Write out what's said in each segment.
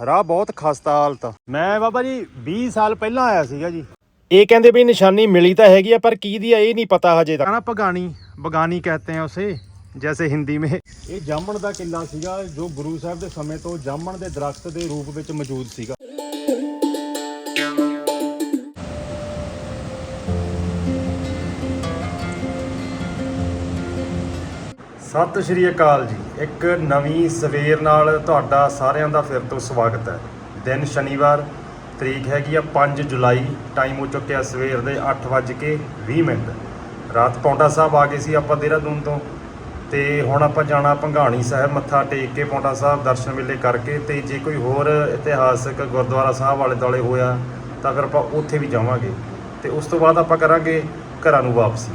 ਰਾਹ ਬਹੁਤ ਖਸਤਾ ਹਾਲਤ ਆ। ਮੈਂ ਬਾਬਾ ਜੀ 20 ਸਾਲ ਪਹਿਲਾਂ ਆਇਆ ਸੀਗਾ ਜੀ। ਇਹ ਕਹਿੰਦੇ ਵੀ ਨਿਸ਼ਾਨੀ ਮਿਲੀ ਤਾਂ ਹੈਗੀ ਆ ਪਰ ਕੀ ਦੀ ਆ ਇਹ ਨਹੀਂ ਪਤਾ ਹਜੇ ਤੱਕ। ਨਾ ਪਗਾਣੀ ਬਗਾਨੀ ਕਹਤੇ ਆ ਉਸੇ ਜੈਸੇ ਹਿੰਦੀ ਮੇ। ਇਹ ਜਾਮਣ ਦਾ ਕਿਲਾ ਸੀਗਾ ਜੋ ਗੁਰੂ ਸਾਹਿਬ ਦੇ ਸਮੇਂ ਤੋਂ ਜਾਮਣ ਦੇ ਦਰਖਤ ਦੇ ਰੂਪ ਵਿੱਚ ਮੌਜੂਦ ਸੀਗਾ। ਸਤਿ ਸ਼੍ਰੀ ਅਕਾਲ ਜੀ। ਇੱਕ ਨਵੀਂ ਸਵੇਰ ਨਾਲ ਤੁਹਾਡਾ ਸਾਰਿਆਂ ਦਾ ਫਿਰ ਤੋਂ ਸਵਾਗਤ ਹੈ। ਦਿਨ ਸ਼ਨੀਵਾਰ, ਤਰੀਕ ਹੈਗੀ ਆ 5 ਜੁਲਾਈ ਟਾਈਮ ਹੋ ਚੁੱਕਿਆ ਸਵੇਰ ਦੇ 8:20 ਮਿੰਟ। ਰਾਤ ਪੌਂਟਾ ਸਾਹਿਬ ਆ ਗਏ ਸੀ ਆਪਾਂ ਦੇਹਰਾਦੂਨ ਤੋਂ। ਤੇ ਹੁਣ ਆਪਾਂ ਜਾਣਾ ਭੰਗਾਣੀ ਸਾਹਿਬ ਮੱਥਾ ਟੇਕ ਕੇ ਪੌਂਟਾ ਸਾਹਿਬ ਦਰਸ਼ਨ ਮੇਲੇ ਕਰਕੇ। ਤੇ ਜੇ ਕੋਈ ਹੋਰ ਇਤਿਹਾਸਕ ਗੁਰਦੁਆਰਾ ਸਾਹਿਬ ਵਾਲੇ ਦੁਆਲੇ ਹੋਇਆ ਤਾਂ ਫਿਰ ਆਪਾਂ ਉੱਥੇ ਵੀ ਜਾਵਾਂਗੇ। ਤੇ ਉਸ ਤੋਂ ਬਾਅਦ ਆਪਾਂ ਕਰਾਂਗੇ ਘਰਾਂ ਨੂੰ ਵਾਪਸੀ।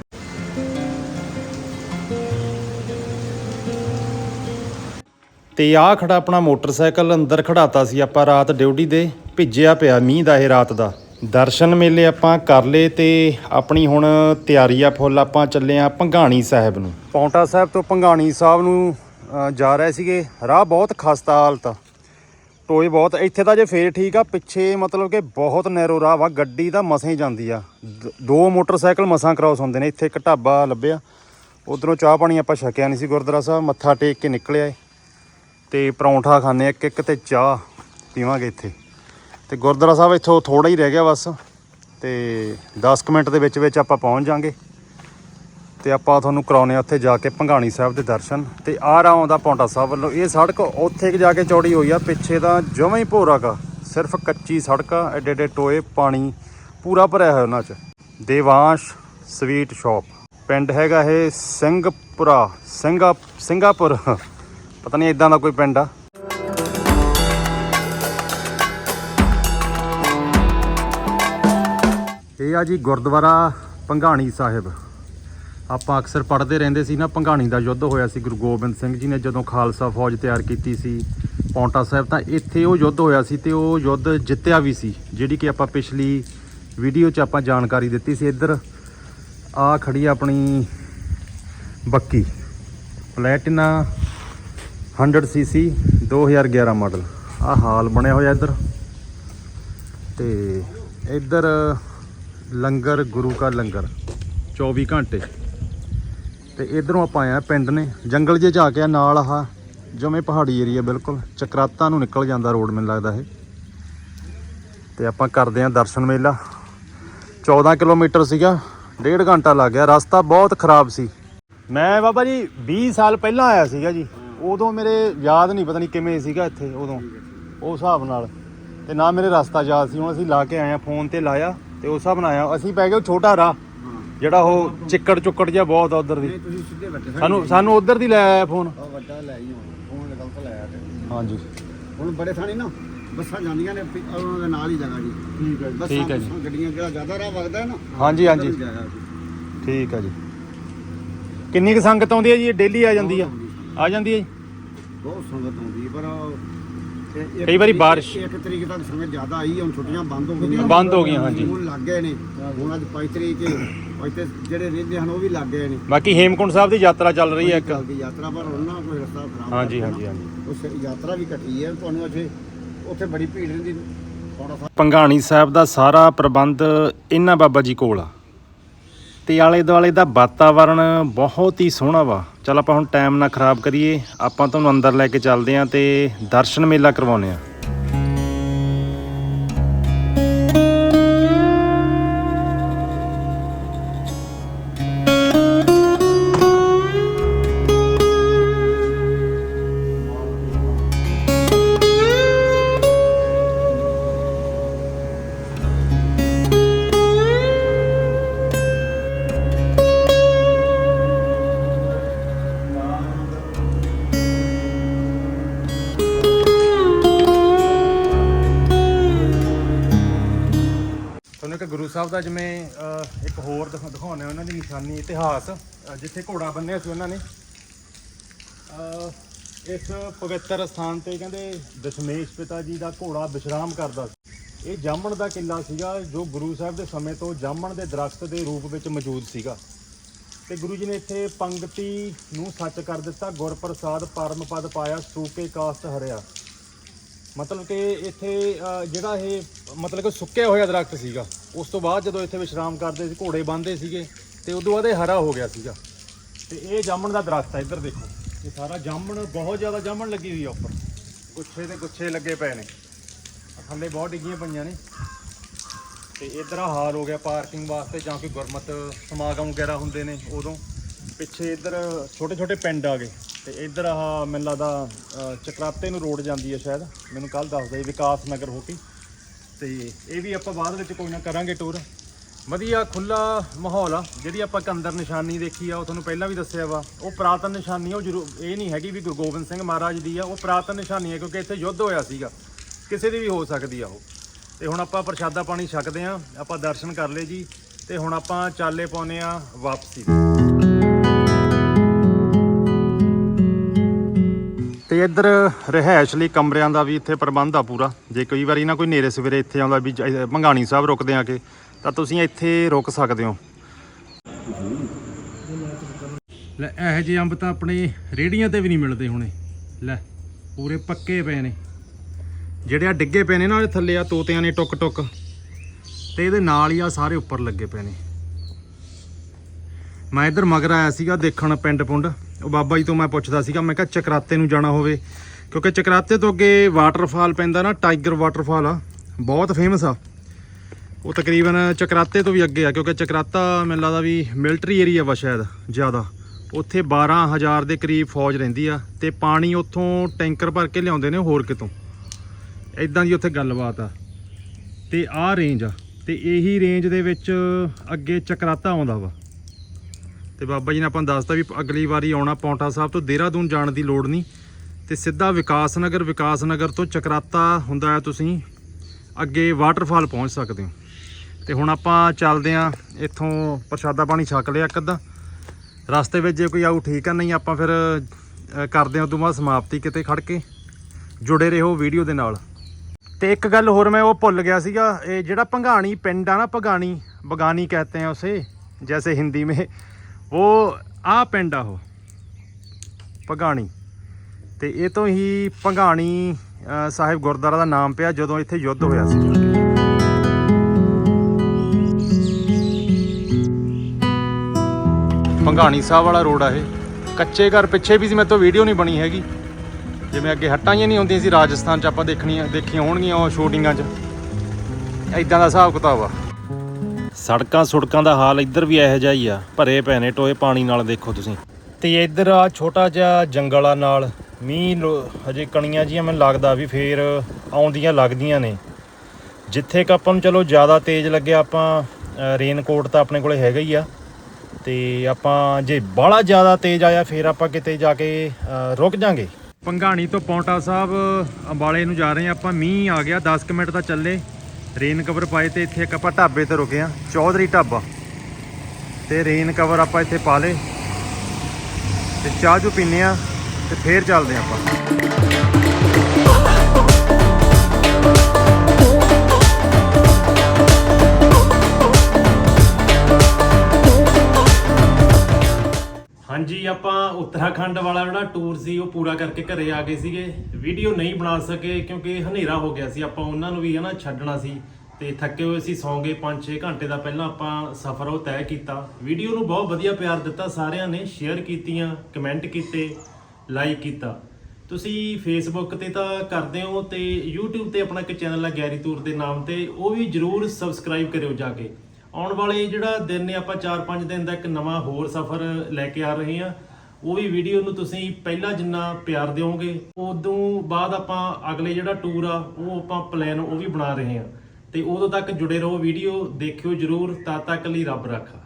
ਤੇ ਆਹ ਖੜਾ ਆਪਣਾ ਮੋਟਰਸਾਈਕਲ ਅੰਦਰ ਖੜਾਤਾ ਸੀ ਆਪਾਂ ਰਾਤ ਡਿਊਟੀ ਦੇ, ਭਿੱਜਿਆ ਪਿਆ ਮੀਂਹ ਦਾ ਇਹ ਰਾਤ ਦਾ। ਦਰਸ਼ਨ ਮੇਲੇ ਆਪਾਂ ਕਰ ਲਏ ਤੇ ਆਪਣੀ ਹੁਣ ਤਿਆਰੀ ਆ ਫੁੱਲ ਆਪਾਂ ਚੱਲੇ ਆ ਭੰਗਾਣੀ ਸਾਹਿਬ ਨੂੰ। ਪੌਂਟਾ ਸਾਹਿਬ ਤੋਂ ਭੰਗਾਣੀ ਸਾਹਿਬ ਨੂੰ ਜਾ ਰਹੇ ਸੀਗੇ। ਰਾਹ ਬਹੁਤ ਖਸਤਾ ਹਾਲਤ ਆ। ਟੋਏ ਬਹੁਤ, ਇੱਥੇ ਤਾਂ ਜੇ ਫੇਰ ਠੀਕ ਆ, ਪਿੱਛੇ ਮਤਲਬ ਕਿ ਬਹੁਤ ਨੈਰੋ ਰਾਹ ਵਾ, ਗੱਡੀ ਤਾਂ ਮਸਾਂ ਹੀ ਜਾਂਦੀ ਆ। ਦੋ ਮੋਟਰਸਾਈਕਲ ਮਸਾਂ ਕ੍ਰਾਸ ਹੁੰਦੇ ਨੇ, ਇੱਥੇ ਇੱਕ ਢਾਬਾ ਲੱਭਿਆ। ਉਧਰੋਂ ਚਾਹ ਪਾਣੀ ਆਪਾਂ ਛਕਿਆ ਨਹੀਂ ਸੀ ਗੁਰਦੁਆਰਾ ਸਾਹਿਬ, ਮੱਥਾ ਟੇਕ ਕੇ ਨਿਕਲਿਆ ਏ। ਤੇ ਪਰੌਂਠਾ ਖਾਣੇ ਇੱਕ ਇੱਕ ਤੇ ਚਾਹ ਪੀਵਾਂਗੇ ਇੱਥੇ। ਤੇ ਗੁਰਦੁਆਰਾ ਸਾਹਿਬ ਇੱਥੋਂ ਥੋੜਾ ਹੀ ਰਹਿ ਗਿਆ ਬਸ। ਤੇ 10 ਕੁ ਮਿੰਟ ਦੇ ਵਿੱਚ ਵਿੱਚ ਆਪਾਂ ਪਹੁੰਚ ਜਾਾਂਗੇ। ਤੇ ਆਪਾਂ ਤੁਹਾਨੂੰ ਕਰਾਉਨੇ ਆ ਉੱਥੇ ਜਾ ਕੇ ਭੰਗਾਣੀ ਸਾਹਿਬ ਦੇ ਦਰਸ਼ਨ। ਤੇ ਆ ਰਾ ਆਉਂਦਾ ਪੌਂਟਾ ਸਾਹਿਬ ਵੱਲੋਂ ਇਹ ਸੜਕ ਉੱਥੇ ਕੁ ਜਾ ਕੇ ਚੌੜੀ ਹੋਈ ਆ, ਪਿੱਛੇ ਤਾਂ ਜਮਾਂ ਹੀ ਭੋਰਾ ਗਾ ਸਿਰਫ ਕੱਚੀ ਸੜਕ ਆ, ਐਡੇ ਐਡੇ ਟੋਏ, ਪਾਣੀ ਪੂਰਾ ਭਰਿਆ ਹੋਇਆ ਉਹਨਾਂ 'ਚ। Devansh sweet shop. ਪਿੰਡ ਹੈਗਾ ਇਹ ਸਿੰਘਪੁਰਾ ਸਿੰਘਾ ਸਿੰਘਾਪੁਰ। ਪਤਾ ਨਹੀਂ ਇਦਾਂ ਦਾ ਕੋਈ ਪਿੰਡ ਆ। ਇਹ ਆ ਜੀ ਗੁਰਦੁਆਰਾ ਭੰਗਾਣੀ ਸਾਹਿਬ। ਆਪਾਂ ਅਕਸਰ ਪੜ੍ਹਦੇ ਰਹਿੰਦੇ ਸੀ ਨਾ, ਭੰਗਾਣੀ ਦਾ ਯੁੱਧ ਹੋਇਆ ਸੀ, ਗੁਰੂ ਗੋਬਿੰਦ ਸਿੰਘ ਜੀ ਨੇ ਜਦੋਂ ਖਾਲਸਾ ਫੌਜ ਤਿਆਰ ਕੀਤੀ ਸੀ, ਪੌਂਟਾ ਸਾਹਿਬ, ਤਾਂ ਇੱਥੇ ਉਹ ਯੁੱਧ ਹੋਇਆ ਸੀ ਤੇ ਉਹ ਯੁੱਧ ਜਿੱਤਿਆ ਵੀ ਸੀ, ਜਿਹੜੀ ਕਿ ਆਪਾਂ ਪਿਛਲੀ ਵੀਡੀਓ 'ਚ ਆਪਾਂ ਜਾਣਕਾਰੀ ਦਿੱਤੀ ਸੀ। ਇੱਧਰ ਆ ਖੜੀ ਆਪਣੀ ਬੱਕੀ, ਪਲੈਟੀਨਾ 100 ਸੀਸੀ 2011 ਮਾਡਲ। ਆ ਹਾਲ ਬਣਿਆ ਹੋਇਆ ਇੱਧਰ। ਤੇ ਇੱਧਰ ਲੰਗਰ, ਗੁਰੂ ਕਾ ਲੰਗਰ 24 ਘੰਟੇ। ਤੇ ਇਧਰੋਂ ਆਪਾਂ ਆਏ ਆ ਪਿੰਡ ਨੇ। ਜੰਗਲ ਜੇ ਜਾ ਕੇ ਆ, ਨਾਲ ਆਹ ਜਿਵੇਂ ਪਹਾੜੀ ਏਰੀਆ ਬਿਲਕੁਲ। ਚਕਰਾਤਾ ਨੂੰ ਨਿਕਲ ਜਾਂਦਾ ਰੋਡ, ਮੈਨੂੰ ਲੱਗਦਾ ਇਹ। ਤੇ ਆਪਾਂ ਕਰਦੇ ਆ ਦਰਸ਼ਨ ਮੇਲਾ। 14 ਕਿਲੋਮੀਟਰ ਸੀਗਾ, ਡੇਢ ਘੰਟਾ ਲੱਗ ਗਿਆ। ਰਸਤਾ ਬਹੁਤ ਖਰਾਬ ਸੀ। ਮੈਂ ਬਾਬਾ ਜੀ 20 ਸਾਲ ਪਹਿਲਾਂ ਆਇਆ ਸੀਗਾ ਜੀ। ਉਦੋਂ ਮੇਰੇ ਯਾਦ ਨਹੀਂ ਪਤਾ ਨਹੀਂ ਕਿਵੇਂ ਸੀਗਾ ਇੱਥੇ ਉਦੋਂ ਉਸ ਹਿਸਾਬ ਨਾਲ। ਤੇ ਨਾ ਮੇਰੇ ਰਸਤਾ ਯਾਦ ਸੀ ਹੁਣ ਅਸੀਂ ਲਾ ਕੇ ਆਏ ਆ ਫੋਨ ਤੇ ਲਾਇਆ ਤੇ ਉਸ ਹਿਸਾਬ ਨਾਲ ਆਇਆ। ਅਸੀਂ ਪੈ ਗਏ ਉਹ ਛੋਟਾ ਰਾਹ ਜਿਹੜਾ ਉਹ ਚਿੱਕੜ ਚੁੱਕੜ ਜਿਹਾ ਬਹੁਤ ਆ ਉਧਰ ਦੀ। ਤੁਸੀਂ ਸਿੱਧੇ ਬੱਟੇ ਸਾਨੂੰ ਸਾਨੂੰ ਉਧਰ ਦੀ ਲੈ ਆਇਆ ਫੋਨ। ਉਹ ਵੱਡਾ ਲੈ ਹੀ ਹੁਣ ਫੋਨ ਗਲਤ ਲਾਇਆ ਤੇ। ਹਾਂਜੀ। ਹੁਣ ਬੜੇ ਥਾਣੀ ਨਾ ਬੱਸਾਂ ਜਾਂਦੀਆਂ ਨੇ ਉਹਨਾਂ ਦੇ ਨਾਲ ਹੀ ਜਗ੍ਹਾ ਜੀ। ਠੀਕ ਹੈ ਬੱਸਾਂ ਠੀਕ ਹੈ ਜੀ। ਬੱਸਾਂ, ਗੱਡੀਆਂ ਜਿਹੜਾ ਜ਼ਿਆਦਾ ਰਾਹ ਵਗਦਾ ਹੈ ਨਾ ਹਾਂਜੀ, ਹਾਂਜੀ। ਉੱਧਰ ਜਾਇਆ ਸੀ। ਠੀਕ ਹੈ ਜੀ। ਕਿੰਨੀ ਕੁ ਸੰਗਤ ਆਉਂਦੀ ਹੈ ਜੀ ਡੇਲੀ ਆ ਜਾਂਦੀ ਆ? ਆ ਜਾਂਦੀ ਹੈ ਜੀ। ਬਹੁਤ ਸੰਗਤ ਆਉਂਦੀ ਹੈ, ਪਰ ਕਈ ਵਾਰੀ ਬਾਰਿਸ਼। ਇੱਕ ਤਰੀਕ ਤੱਕ ਸੰਗਤ ਜ਼ਿਆਦਾ ਆਈ ਹੁਣ ਛੁੱਟੀਆਂ ਬੰਦ ਹੋ ਗਈਆਂ। ਬੰਦ ਹੋ ਗਈਆਂ, ਹਾਂਜੀ। ਹੁਣ ਲੱਗ ਗਏ ਨੇ। ਹੁਣ ਅੱਜ 5 ਤਰੀਕ ਹੈ। ਇੱਥੇ ਜਿਹੜੇ ਰਹਿੰਦੇ ਹਨ ਉਹ ਵੀ ਲੱਗ ਗਏ ਨੇ। ਬਾਕੀ ਹੇਮਕੁੰਟ ਸਾਹਿਬ ਦੀ ਯਾਤਰਾ ਚੱਲ ਰਹੀ ਹੈ ਇੱਕ। ਚੱਲਦੀ ਯਾਤਰਾ ਪਰ ਉਹਨਾਂ ਕੋਈ ਰਸਤਾ ਖਰਾਬ ਹਾਂਜੀ ਹਾਂਜੀ ਹਾਂਜੀ। ਉਸ ਯਾਤਰਾ ਵੀ ਘਟੀ ਹੈ। ਤੁਹਾਨੂੰ ਅਜੇ ਉੱਥੇ ਬੜੀ ਭੀੜ ਰਹਿੰਦੀ। ਥੋੜਾ ਸਾਹਿਬ ਦਾ ਸਾਰਾ ਪ੍ਰਬੰਧ ਇਹਨਾਂ ਬਾਬਾ ਜੀ ਕੋਲ ਆ। ਤੇ ਆਲੇ ਦੁਆਲੇ ਦਾ ਵਾਤਾਵਰਣ ਬਹੁਤ ਹੀ ਸੋਹਣਾ ਵਾ। ਚਲ ਆਪਾਂ ਹੁਣ ਟਾਈਮ ਨਾ ਖਰਾਬ ਕਰੀਏ। ਆਪਾਂ ਤੁਹਾਨੂੰ ਅੰਦਰ ਲੈ ਕੇ ਚੱਲਦੇ ਆਂ ਤੇ ਦਰਸ਼ਨ ਮੇਲਾ ਕਰਵਾਉਂਦੇ ਆਂ। ਸਾਹਿਬ ਦਾ ਜਿਵੇਂ ਅਹ, ਇੱਕ ਹੋਰ ਦਿਖਾ- ਦਿਖਾਉਂਦੇ ਆ ਉਹਨਾਂ ਦੀ ਨਿਸ਼ਾਨੀ ਇਤਿਹਾਸ ਅਹ, ਜਿੱਥੇ ਘੋੜਾ ਬੰਨਿਆ ਸੀ ਉਹਨਾਂ ਨੇ। ਅਹ, ਇਸ ਪਵਿੱਤਰ ਸਥਾਨ ਤੇ ਕਹਿੰਦੇ ਦਸ਼ਮੇਸ਼ ਪਿਤਾ ਜੀ ਦਾ ਘੋੜਾ ਵਿਸ਼ਰਾਮ ਕਰਦਾ ਸੀ। ਇਹ ਜਾਮਣ ਦਾ ਕਿਲਾ ਸੀਗਾ ਜੋ ਗੁਰੂ ਸਾਹਿਬ ਦੇ ਸਮੇਂ ਤੋਂ ਜਾਮਣ ਦੇ ਦਰਖਤ ਦੇ ਰੂਪ ਵਿੱਚ ਮੌਜੂਦ ਸੀਗਾ। ਤੇ ਗੁਰੂ ਜੀ ਨੇ ਇੱਥੇ ਪੰਗਤੀ ਨੂੰ ਸੱਚ ਕਰ ਦਿੱਤਾ ਗੁਰ ਪ੍ਰਸਾਦ ਪਰਮ ਪਦ ਪਾਇਆ ਸੂਕੇ ਕਾਸਤ ਹਰਿਆ। ਮਤਲਬ ਕਿ ਇੱਥੇ ਅ, ਜਿਹੜਾ ਇਹ ਮਤਲਬ ਕਿ ਸੁੱਕਿਆ ਹੋਇਆ ਦਰਖਤ ਸੀਗਾ। ਉਸ ਤੋਂ ਬਾਅਦ ਜਦੋਂ ਇੱਥੇ ਵਿਸ਼ਰਾਮ ਕਰਦੇ ਸੀ, ਘੋੜੇ ਬੰਨ੍ਹਦੇ ਸੀਗੇ ਤੇ ਉਦੋਂ ਬਾਅਦ ਇਹ ਹਰਾ ਹੋ ਗਿਆ ਸੀਗਾ। ਤੇ ਇਹ ਜਾਮਣ ਦਾ ਦਰਖਤ ਹੈ ਇੱਧਰ ਦੇਖੋ। ਇਹ ਸਾਰਾ ਜਾਮਣ, ਬਹੁਤ ਜ਼ਿਆਦਾ ਜਾਮਣ ਲੱਗੀ ਹੋਈ ਆ ਉੱਪਰ। ਗੁੱਛੇ ਤੇ ਗੁੱਛੇ ਲੱਗੇ ਪਏ ਨੇ। ਥੱਲੇ ਬਹੁਤ ਡਿੱਗੀਆਂ ਪਈਆਂ ਨੇ। ਤੇ ਇਧਰ ਆ ਹਾਲ ਹੋ ਗਿਆ ਪਾਰਕਿੰਗ ਵਾਸਤੇ, ਜਾਂ ਕੋਈ ਗੁਰਮਤ ਸਮਾਗਮ ਵਗੈਰਾ ਹੁੰਦੇ ਨੇ ਉਦੋਂ। ਪਿੱਛੇ ਇਧਰ ਛੋਟੇ ਛੋਟੇ ਪਿੰਡ ਆ ਗਏ। ਤੇ ਇਧਰ ਆਹ ਮੈਨੂੰ ਲੱਗਦਾ ਚਕਰਾਤੇ ਨੂੰ ਰੋਡ ਜਾਂਦੀ ਹੈ ਸ਼ਾਇਦ। ਮੈਨੂੰ ਕੱਲ ਦੱਸਦਾ ਸੀ ਵਿਕਾਸ ਨਗਰ ਹੋ ਕੇ। ਤੇ ਇਹ ਵੀ ਆਪਾਂ ਬਾਅਦ ਵਿੱਚ ਕੋਈ ਨਾ ਕਰਾਂਗੇ ਟੂਰ ਵਧੀਆ ਖੁੱਲਾ ਮਾਹੌਲ ਆ ਜਿਹੜੀ ਆਪਾਂ ਕੰਦਰ ਨਿਸ਼ਾਨੀ ਦੇਖੀ ਆ ਉਹ ਤੁਹਾਨੂੰ ਪਹਿਲਾਂ ਵੀ ਦੱਸਿਆ ਵਾ। ਉਹ ਪ੍ਰਾਤਨ ਨਿਸ਼ਾਨੀ ਆ, ਉਹ ਜ਼ਰੂਰ ਇਹ ਨਹੀਂ ਹੈਗੀ ਵੀ ਗੁਰੂ ਗੋਬਿੰਦ ਸਿੰਘ ਮਹਾਰਾਜ ਦੀ ਆ ਉਹ ਪ੍ਰਾਤਨ ਨਿਸ਼ਾਨੀ ਹੈ ਕਿਉਂਕਿ ਇੱਥੇ ਯੁੱਧ ਹੋਇਆ ਸੀਗਾ। ਕਿਸੇ ਦੀ ਵੀ ਹੋ ਸਕਦੀ ਆ ਉਹ। ਤੇ ਹੁਣ ਆਪਾਂ ਪ੍ਰਸ਼ਾਦਾ ਪਾਣੀ ਛਕਦੇ ਆ ਆਪਾਂ ਦਰਸ਼ਨ ਕਰ ਲਏ ਜੀ ਤੇ ਹੁਣ ਆਪਾਂ ਚਾਲੇ ਪਾਉਨੇ ਆ ਵਾਪਸੀ। ਤੇ ਇੱਧਰ ਰਹਿائش ਲਈ ਕਮਰਿਆਂ ਦਾ ਵੀ ਇੱਥੇ ਪ੍ਰਬੰਧ ਆ ਪੂਰਾ। ਜੇ ਕਈ ਵਾਰੀ ਨਾ ਕੋਈ ਨੇਰੇ ਸਵੇਰੇ ਇੱਥੇ ਆਉਂਦਾ ਵੀ ਮੰਗਾਣੀ ਸਾਹਿਬ ਰੁਕਦੇ ਆ ਕੇ, ਤਾਂ ਤੁਸੀਂ ਇੱਥੇ ਰੁਕ ਸਕਦੇ ਹੋ। ਲੈ, ਇਹ ਜੇ ਅੰਬ ਤਾਂ ਆਪਣੇ ਰੇੜੀਆਂ ਤੇ ਵੀ ਨਹੀਂ ਮਿਲਦੇ ਹੁਣੇ। ਲੈ, ਪੂਰੇ ਪੱਕੇ ਪਏ ਨੇ। ਜਿਹੜੇ ਆ ਡਿੱਗੇ ਪਏ ਨੇ ਨਾ ਉਹਦੇ ਥੱਲੇ ਆ ਤੋਤਿਆਂ ਨੇ ਟੁੱਕ ਟੁੱਕ ਤੇ ਇਹਦੇ ਨਾਲ ਹੀ ਆ ਸਾਰੇ ਉੱਪਰ ਲੱਗੇ ਪਏ ਨੇ। ਮੈਂ ਇੱਧਰ ਮਗਰ ਆਇਆ ਸੀਗਾ ਦੇਖਣ ਪਿੰਡ ਪੁੰਡ ਉਹ ਬਾਬਾ ਜੀ ਤੋਂ ਮੈਂ ਪੁੱਛਦਾ ਸੀਗਾ, ਮੈਂ ਕਿਹਾ ਚਕਰਾਤੇ ਨੂੰ ਜਾਣਾ ਹੋਵੇ, ਕਿਉਂਕਿ ਚਕਰਾਤੇ ਤੋਂ ਅੱਗੇ ਵਾਟਰਫਾਲ ਪੈਂਦਾ ਨਾ ਟਾਈਗਰ ਵਾਟਰਫਾਲ ਆ, ਬਹੁਤ ਫੇਮਸ ਆ। ਉਹ ਤਕਰੀਬਨ ਚਕਰਾਤੇ ਤੋਂ ਵੀ ਅੱਗੇ ਆ, ਕਿਉਂਕਿ ਚਕਰਾਤਾ ਮੈਨੂੰ ਲੱਗਦਾ ਵੀ ਮਿਲਟਰੀ ਏਰੀਆ ਵਾ ਸ਼ਾਇਦ, ਜ਼ਿਆਦਾ। ਉੱਥੇ 12000 ਦੇ ਕਰੀਬ ਫੌਜ ਰਹਿੰਦੀ ਆ, ਤੇ ਪਾਣੀ ਉੱਥੋਂ ਟੈਂਕਰ ਭਰ ਕੇ ਲਿਆਉਂਦੇ ਨੇ ਹੋਰ ਕਿਤੋਂ। ਇਦਾਂ ਦੀ ਉੱਥੇ ਗੱਲਬਾਤ ਆ। ਤੇ ਆਹ ਰੇਂਜ ਆ, ਤੇ ਇਹੀ ਰੇਂਜ ਦੇ ਵਿੱਚ ਅੱਗੇ ਚਕਰਾਤਾ ਆਉਂਦਾ ਵਾ। ਤੇ ਬਾਬਾ ਜੀ ਨੇ ਆਪਾਂ ਨੂੰ ਦੱਸਤਾ ਵੀ ਅਗਲੀ ਵਾਰੀ ਆਉਣਾ ਪੌਂਟਾ ਸਾਹਿਬ ਤੋਂ ਦੇਹਰਾਦੂਨ ਜਾਣ ਦੀ ਲੋੜ ਨਹੀਂ। ਤੇ ਸਿੱਧਾ ਵਿਕਾਸ ਨਗਰ ਵਿਕਾਸ ਨਗਰ ਤੋਂ ਚਕਰਾਤਾ ਹੁੰਦਾ ਹੈ ਤੁਸੀਂ, ਅੱਗੇ ਵਾਟਰਫਾਲ ਪਹੁੰਚ ਸਕਦੇ ਹੋ। ਤੇ ਹੁਣ ਆਪਾਂ ਚੱਲਦੇ ਆਂ ਇੱਥੋਂ ਪ੍ਰਸ਼ਾਦਾ ਪਾਣੀ ਛੱਕ ਲਿਆ ਇੱਕ ਅੱਧਾ। ਰਸਤੇ ਵਿੱਚ ਜੇ ਕੋਈ ਆਊ ਠੀਕ ਆ ਨਹੀਂ ਆਪਾਂ ਫਿਰ ਕਰਦੇ ਹਾਂ ਉਦੋਂ ਬਾਅਦ ਸਮਾਪਤੀ ਕਿਤੇ ਖੜ ਕੇ। ਜੁੜੇ ਰਹੋ ਵੀਡੀਓ ਦੇ ਨਾਲ। ਤੇ ਇੱਕ ਗੱਲ ਹੋਰ ਮੈਂ ਉਹ ਭੁੱਲ ਗਿਆ ਸੀਗਾ, ਇਹ ਜਿਹੜਾ ਭੰਗਾਣੀ ਪਿੰਡ ਆ ਨਾ, ਭਗਾਣੀ, ਬਗਾਨੀ ਕਹਤੇ ਆ ਉਸੇ, ਜੈਸੇ ਹਿੰਦੀ ਮੇ। ਉਹ ਆ ਪਿੰਡ ਆ ਉਹ, ਭਗਾਣੀ। ਤੇ ਇਹ ਤੋਂ ਹੀ ਭੰਗਾਣੀ ਸਾਹਿਬ ਗੁਰਦੁਆਰਾ ਦਾ ਨਾਮ ਪਿਆ ਜਦੋਂ ਇੱਥੇ ਯੁੱਧ ਹੋਇਆ ਸੀ। ਭੰਗਾਣੀ ਸਾਹਿਬ ਵਾਲਾ ਰੋਡ ਆ ਇਹ। ਕੱਚੇ ਘਰ ਪਿੱਛੇ ਵੀ ਸੀ, ਮੇਰੇ ਤੋਂ ਵੀਡੀਓ ਨਹੀਂ ਬਣੀ ਹੈਗੀ। ਜਿਵੇਂ ਅੱਗੇ ਹੱਟਾਂ ਜਿਹੀਆਂ ਨਹੀਂ ਹੁੰਦੀਆਂ ਸੀ ਰਾਜਸਥਾਨ 'ਚ ਆਪਾਂ ਦੇਖਣੀਆਂ, ਦੇਖੀਆਂ ਹੋਣਗੀਆਂ ਉਹ ਸ਼ੂਟਿੰਗਾਂ 'ਚ। ਐਦਾਂ ਦਾ ਹਿਸਾਬ ਕਿਤਾਬ ਆ। ਸੜਕਾਂ ਸੜਕਾਂ ਦਾ ਹਾਲ ਇੱਧਰ ਵੀ ਇਹੋ ਜਿਹਾ ਹੀ ਆ। ਭਰੇ ਪਏ ਨੇ ਟੋਏ ਪਾਣੀ ਨਾਲ ਦੇਖੋ ਤੁਸੀਂ। ਤੇ ਇੱਧਰ ਆ ਛੋਟਾ ਜਿਹਾ ਜੰਗਲ ਆ ਨਾਲ। ਮੀਂਹ ਲੋ- ਹਜੇ ਕਣੀਆਂ ਜੀਆਂ ਮੈਨੂੰ ਲੱਗਦਾ ਵੀ ਫੇਰ ਆਉਂਦੀਆਂ ਲੱਗਦੀਆਂ ਨੇ। ਜਿੱਥੇ ਕਿ ਆਪਾਂ ਨੂੰ ਚਲੋ ਜ਼ਿਆਦਾ ਤੇਜ਼ ਲੱਗਿਆ ਆਪਾਂ ਰੇਨਕੋਟ ਤਾਂ ਆਪਣੇ ਕੋਲੇ ਹੈਗਾ ਹੀ ਆ। ਤੇ ਆਪਾਂ ਜੇ ਬਾਹਲਾ ਜ਼ਿਆਦਾ ਤੇਜ਼ ਆਇਆ ਫੇਰ ਆਪਾਂ ਕਿਤੇ ਜਾ ਕੇ ਰੁਕ ਜਾਾਂਗੇ। ਪੰਘਾਣੀ ਤੋਂ ਪੌਂਟਾ ਸਾਹਿਬ ਅੰਬਾਲੇ ਨੂੰ ਜਾ ਰਹੇ ਆ ਆਪਾਂ। ਮੀਂਹ ਆ ਗਿਆ 10 ਕੁ ਮਿੰਟ ਤਾਂ ਚੱਲੇ। ਰੇਨ ਕਵਰ ਪਾਏ ਤੇ ਇੱਥੇ ਇੱਕ ਆਪਾਂ ਢਾਬੇ ਤੇ ਰੁਕੇ ਆ ਚੌਧਰੀ ਢਾਬਾ। ਤੇ ਰੇਨ ਕਵਰ ਆਪਾਂ ਇੱਥੇ ਪਾ ਲੇ ਤੇ ਚਾਹ ਚੂ ਪੀਨੇ ਆ ਤੇ ਫੇਰ ਚੱਲਦੇ ਆ ਆਪਾਂ। ਆਪਾਂ ਉੱਤਰਾਖੰਡ ਵਾਲਾ ਜਿਹੜਾ ਟੂਰ ਸੀ, ਉਹ ਪੂਰਾ ਕਰਕੇ ਘਰੇ ਆ ਗਏ ਸੀਗੇ। ਵੀਡੀਓ ਨਹੀਂ ਬਣਾ ਸਕੇ ਕਿਉਂਕਿ ਹਨੇਰਾ ਹੋ ਗਿਆ ਸੀ। ਆਪਾਂ ਉਹਨਾਂ ਨੂੰ ਵੀ ਹਨਾ ਛੱਡਣਾ ਸੀ ਤੇ ਥੱਕੇ ਹੋਏ ਸੀ ਸੌਂਗੇ 5-6 ਘੰਟੇ ਦਾ ਪਹਿਲਾਂ ਆਪਾਂ ਸਫ਼ਰ ਉਹ ਤੈਅ ਕੀਤਾ। ਵੀਡੀਓ ਨੂੰ ਬਹੁਤ ਵਧੀਆ ਪਿਆਰ ਦਿੱਤਾ, ਸਾਰਿਆਂ ਨੇ ਸ਼ੇਅਰ ਕੀਤੀਆਂ ਕਮੈਂਟ ਕੀਤੇ ਲਾਈਕ ਕੀਤਾ। ਤੁਸੀਂ ਫੇਸਬੁੱਕ ਤੇ ਤਾਂ ਕਰਦੇ ਹੋ ਤੇ YouTube ਤੇ ਆਪਣਾ ਇੱਕ ਚੈਨਲ ਆ ਗੈਰੀ ਟੂਰ ਦੇ ਨਾਮ ਤੇ, ਉਹ ਵੀ ਜਰੂਰ ਸਬਸਕ੍ਰਾਈਬ ਕਰਿਓ ਜਾ ਕੇ। ਆਉਣ ਵਾਲੇ ਜਿਹੜਾ ਦਿਨ ਨੇ, ਆਪਾਂ 4-5 ਦਿਨ ਦਾ ਇੱਕ ਨਵਾਂ ਹੋਰ ਸਫ਼ਰ ਲੈ ਕੇ ਆ ਰਹੇ ਹਾਂ। ਉਹ ਵੀ ਵੀਡੀਓ ਨੂੰ ਤੁਸੀਂ ਪਹਿਲਾਂ ਜਿੰਨਾ ਪਿਆਰ ਦਿਓਗੇ, ਉਦੋਂ ਬਾਅਦ ਆਪਾਂ ਅਗਲੇ ਜਿਹੜਾ ਟੂਰ ਆ, ਉਹ ਆਪਾਂ ਪਲਾਨ ਉਹ ਵੀ ਬਣਾ ਰਹੇ ਹਾਂ। ਤੇ ਉਦੋਂ ਤੱਕ ਜੁੜੇ ਰਹੋ ਵੀਡੀਓ, ਦੇਖਿਓ ਜਰੂਰ, ਤਦ ਤੱਕ ਲਈ ਰੱਬ ਰਾਖਾ।